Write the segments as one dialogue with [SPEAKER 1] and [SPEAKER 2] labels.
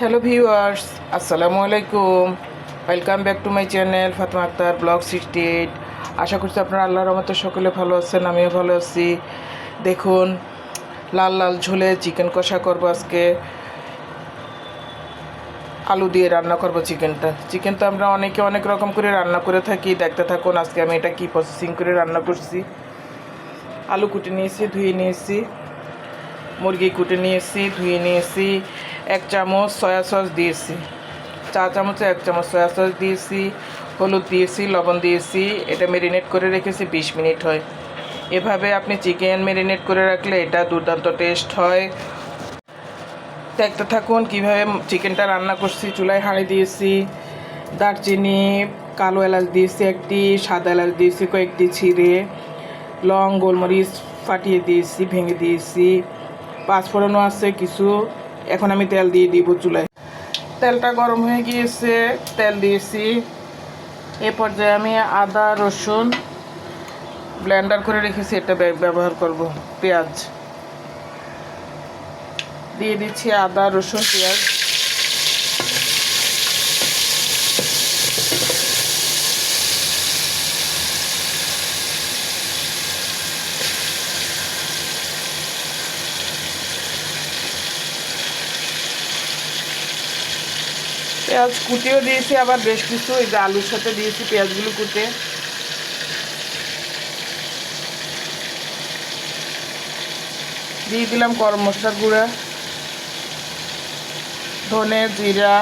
[SPEAKER 1] Hello viewers আসসালামু আলাইকুম welcome back to my channel Fatma Akter vlog sixty eight আশা করছি আপনারা আল্লাহর রহমতে সকলে ভালো আছেন, আমিও ভালো আছি। দেখুন, লাল লাল ঝোলে চিকেন কষা করব আজকে। আলু দিয়ে রান্না করব চিকেনটা চিকেন তো আমরা অনেকে অনেক রকম করে রান্না করে থাকি। দেখতে থাকুন আজকে আমি এটা কি প্রসেসিং করে রান্না করছি। আলু কুটে নিয়েছি, ধুয়ে নিয়েছি। মুরগি কুটে নিয়েছি, ধুয়ে নিয়েছি। এক চামচ সয়া সস দিয়েছি। চা চামচে এক চামচ সয়া সস দিয়েছি, হলুদ দিয়েছি, লবণ দিয়েছি, এটা মেরিনেট করে রেখেছি বিশ মিনিট হয়। এভাবে আপনি চিকেন মেরিনেট করে রাখলে এটা দুর্দান্ত টেস্ট হয়। দেখতে থাকুন কীভাবে চিকেনটা রান্না করছি। চুলায় হাঁড়ি দিয়েছি, দারচিনি, কালো এলাচ দিয়েছি একটি, সাদা এলাচ দিয়েছি কয়েকটি ছিঁড়ে, লং গোলমরিচ ফাটিয়ে দিয়েছি, ভেঙে দিয়েছি। পাঁচফোড়নও আছে, কিছু এখন আমি তেল দিয়ে দিব চুলায়। তেলটা গরম হয়ে গিয়েছে, তেল দিয়েছি। এ পর্যায়ে আমি আদা, রসুন ব্লেন্ডার করে রেখেছি, এটা ব্যবহার করব, পেঁয়াজ। দিয়ে দিচ্ছি আদা, রসুন, পেঁয়াজ। পেঁয়াজ কুটিও দিয়েছি, আবার বেশ কিছু এই যে আলুর সাথে দিয়েছি পেঁয়াজগুলো কুটে। দিয়ে দিলাম গরম মশলার গুঁড়া, ধনে, জিরা,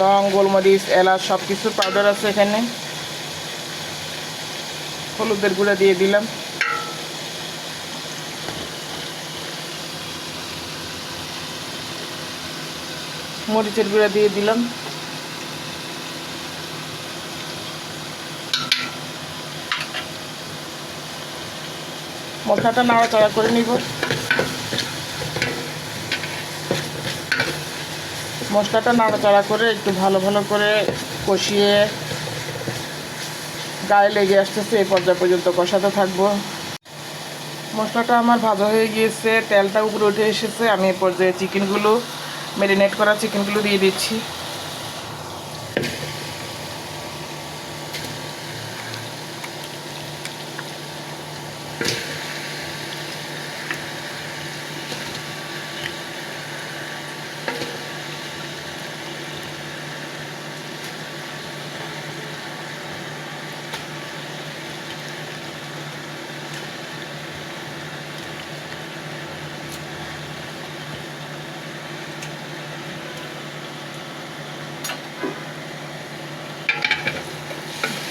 [SPEAKER 1] লং, গোলমরিচ, এলাচ সব কিছুর পাউডার আছে এখানে। হলুদের গুঁড়া দিয়ে দিলাম। মরিচের গুঁড়া দিয়ে দিলাম। মশলাটা নাড়াচাড়া করে নিব। মশলাটা নাড়াচাড়া করে একটু ভালো ভালো করে কষিয়ে গায়ে লেগে আসতেছে এই পর্যায় পর্যন্ত কষাতে থাকব। মশলাটা আমার ভাজা হয়ে গিয়েছে, তেলটা উপরে উঠে এসেছে, আমি এই পর্যায়ে চিকেনগুলো ম্যারিনেট করা চিকেনগুলো দিয়ে দিচ্ছি।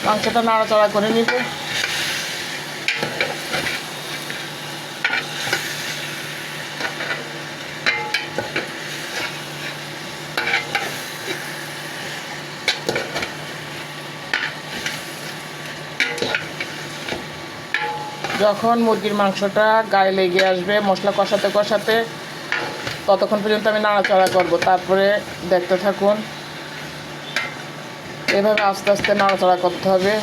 [SPEAKER 1] মাংসটা নাড়াচাড়া করে নিব। যখন মুরগির মাংসটা গায়ে লেগে আসবে, মশলা কষাতে কষাতে, ততক্ষণ পর্যন্ত আমি নাড়াচাড়া করব। তারপরে দেখতে থাকুন। এভাবে আস্তে আস্তে নাড়াচাড়া করতে হবে।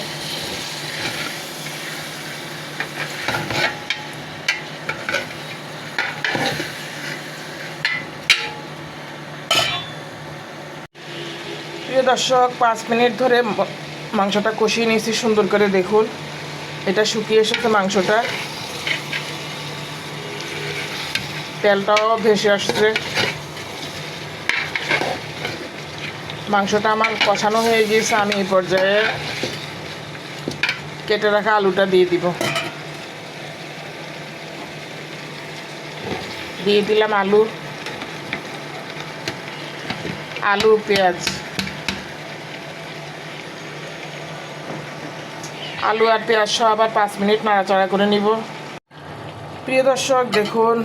[SPEAKER 1] প্রিয় দর্শক, পাঁচ মিনিট ধরে মাংসটা কষিয়ে নিয়েছি, সুন্দর করে দেখুন। এটা শুকিয়ে এসেছে মাংসটা। তেলটাও ভেসে আসছে। মাংসটা আমার কষানো হয়ে গিয়েছে, আমি এই পর্যায়ে কেটে রাখা আলুটা দিয়ে দিব। দিয়ে দিলাম আলু আলু, পেঁয়াজ। আলু আর পেঁয়াজ সহ আবার পাঁচ মিনিট নাড়াচাড়া করে নিব। প্রিয় দর্শক, দেখুন,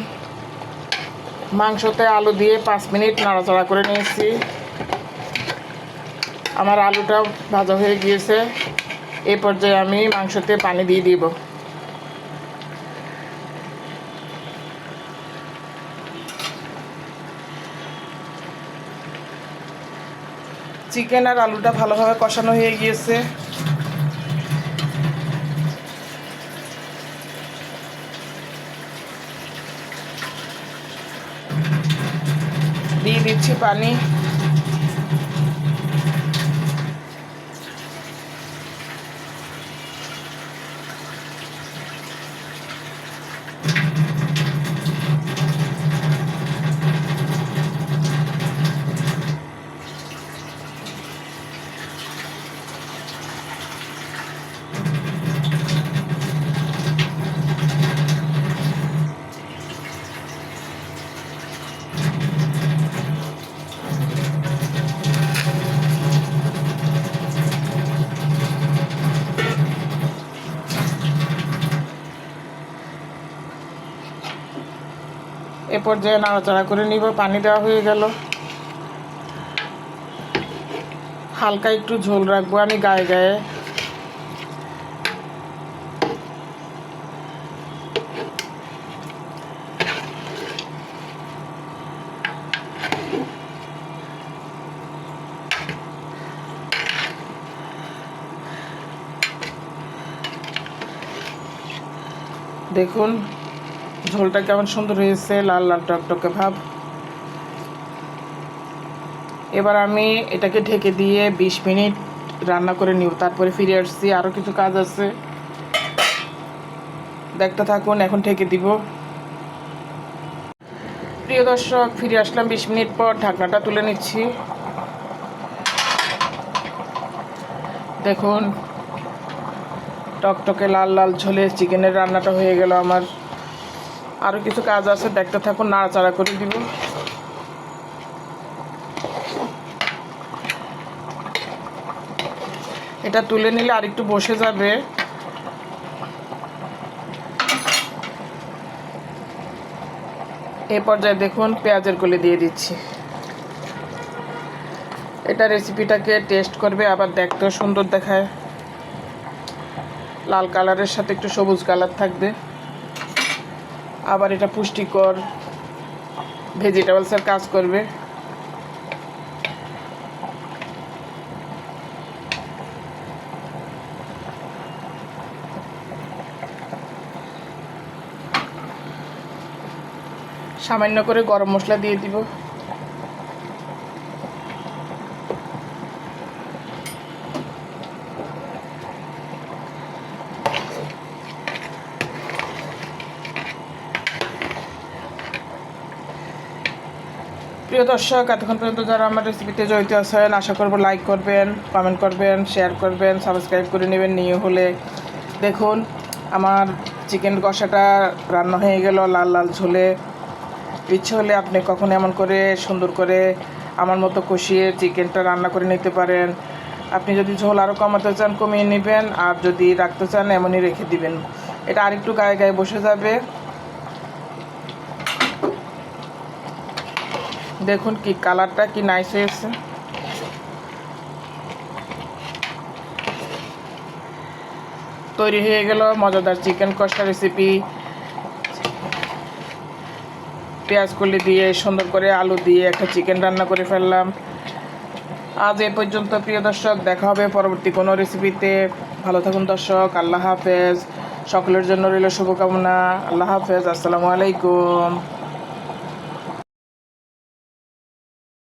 [SPEAKER 1] মাংসতে আলু দিয়ে পাঁচ মিনিট নাড়াচাড়া করে নিয়েছি। আমার আলুটা ভাজা হয়ে গিয়েছে। এই পর্যায়ে আমি মাংসতে পানি দিয়ে দিব। চিকেন আর আলুটা ভালোভাবে কষানো হয়ে গিয়েছে। দিয়ে দিচ্ছি পানি। পর্যায়ে নাড়াচাড়া করে নিব, পানি দেওয়া হয়ে গেল। হালকা একটু ঝোল রাখব আমি গায়ে গায়ে। দেখুন ঝোলটা কেমন সুন্দর হয়েছে, লাল লাল টকটকে ভাব। এবার আমি এটাকে ঢেকে দিয়ে বিশ মিনিট রান্না করে নিব, তারপরে ফিরে আসছি আরও কিছু কাজ আছে। দেখতে থাকুন, এখন ঢেকে দিব। প্রিয় দর্শক, ফিরে আসলাম বিশ মিনিট পর, ঢাকনাটা তুলে নিচ্ছি। দেখুন, টকটকে লাল লাল ঝোলে চিকেনের রান্নাটা হয়ে গেল আমার। আরও কিছু কাজ আছে, দেখতে থাকুন, নাড়াচাড়া করে দিব এটা তুলে নিলে আর একটু বসে যাবে। এই পর্যায়ে দেখুন, পেঁয়াজের কলি দিয়ে দিচ্ছি। এটা রেসিপিটাকে টেস্ট করবে, আবার দেখতেও সুন্দর দেখায়। লাল কালারের সাথে একটু সবুজ কালার থাকবে। আবার এটা পুষ্টিকর ভেজিটেবলসের কাজ করবে। সামান্য করে গরম মশলা দিয়ে দিব। প্রিয় দর্শক, এতক্ষণ পর্যন্ত যারা আমার রেসিপিতে জড়িত আছেন, আশা করব লাইক করবেন কমেন্ট করবেন শেয়ার করবেন সাবস্ক্রাইব করে নেবেন, নিয়ে হলে দেখুন আমার চিকেন কষাটা রান্না হয়ে গেল, লাল লাল ঝোলে। ইচ্ছে হলে আপনি কখন এমন করে, সুন্দর করে আমার মতো কষিয়ে চিকেনটা রান্না করে নিতে পারেন। আপনি যদি ঝোল আরও কমাতে চান, কমিয়ে নেবেন, আর যদি রাখতে চান, এমনই রেখে দিবেন। এটা আরেকটু গায়ে গায়ে বসে যাবে। দেখুন কি কালারটা কি নাইস হয়েছে। তৈরি হয়ে গেল মজাদার চিকেন কষা রেসিপি পেঁয়াজ দিয়ে সুন্দর করে আলু দিয়ে একটা চিকেন রান্না করে ফেললাম। আজ এ পর্যন্ত প্রিয় দর্শক, দেখা হবে পরবর্তী কোনো রেসিপিতে ভালো থাকুন দর্শক, আল্লাহ হাফেজ। সকলের জন্য রইল শুভকামনা। আল্লাহ হাফেজ, আসসালামু আলাইকুম।